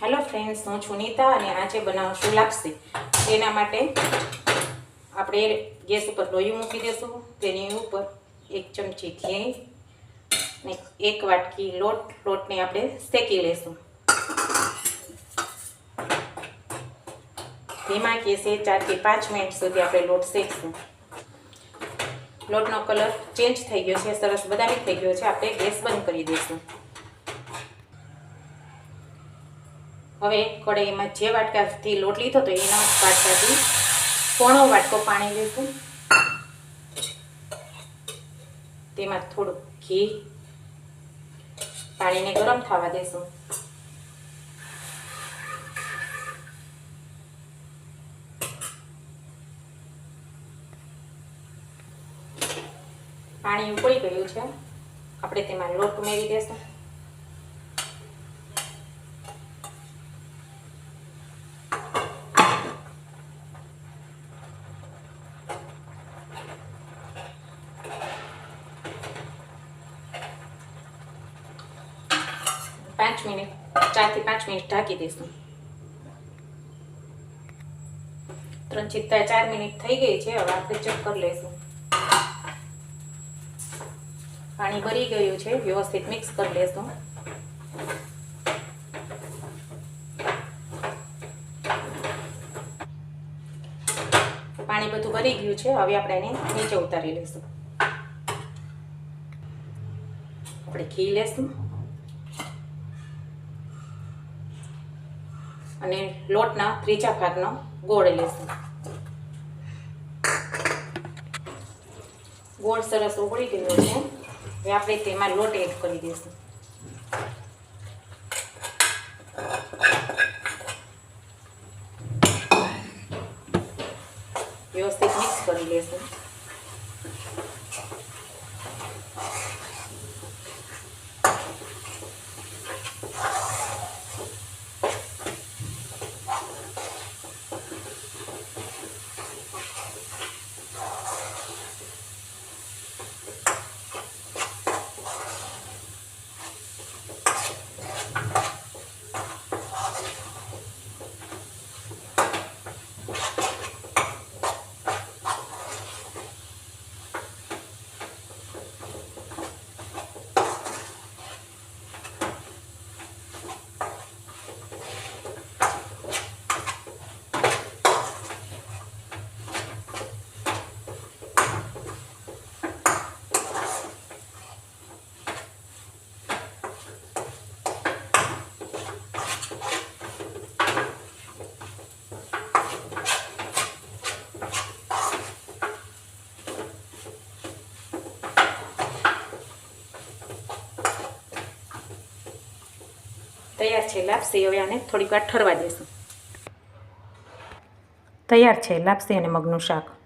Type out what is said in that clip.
Hello friends હું છું નીતા અને આજે બનાવશું લાપસી તેના માટે આપણે ગેસ ઉપર લોહી મૂકી દઈશું તેની ઉપર એક ચમચી ઘી ને એક વાટકી લોટ, લોટને આપણે શેકી લઈશું ધીમા કેસે ચારથી પાંચ મિનિટ સુધી આપણે લોટ શેકશું. લોટનો કલર ચેન્જ થઈ ગયો છે, સરસ બદામી થઈ ગયો છે. આપણે ગેસ બંધ કરી દઈશું હવે કઢાઈમાં જે વાટકાથી લોટ લીધો તો એના વાટકાથી પોણો વાટકો પાણી લઈશું તેમાં થોડું ઘી પાણીને ગરમ થવા દેશું. પાણી ઉકળી ગયું છે. આપણે તેમાં લોટ ઉમેરી દેશું. પાંચ મિનિટ, ચારથી પાંચ મિનિટ ઢાંકી દઈશું. ત્રણ ચિત્તા ચાર મિનિટ થઈ ગઈ છે, હવે આપણે ચેક કરી લઈશું. પાણી ભરી ગયું છે, વ્યવસ્થિત મિક્સ કરી લેશું પાણી બધું ભરી ગયું છે, હવે આપણે એને નીચે ઉતારી લઈશું. આપણે ઘી લેશું અને લોટના ત્રીજા ભાગનો ગોળ લેશું. ગોળ સરસ ઉકળી ગયો છે. હવે આપણે તેમાં લોટ એડ કરી દઈશું. વ્યવસ્થિત મિક્સ કરી લેશું તૈયાર છે લાપસી. હવે આને થોડીક વાર ઠરવા દેશું. તૈયાર છે લાપસી અને મગનું શાક.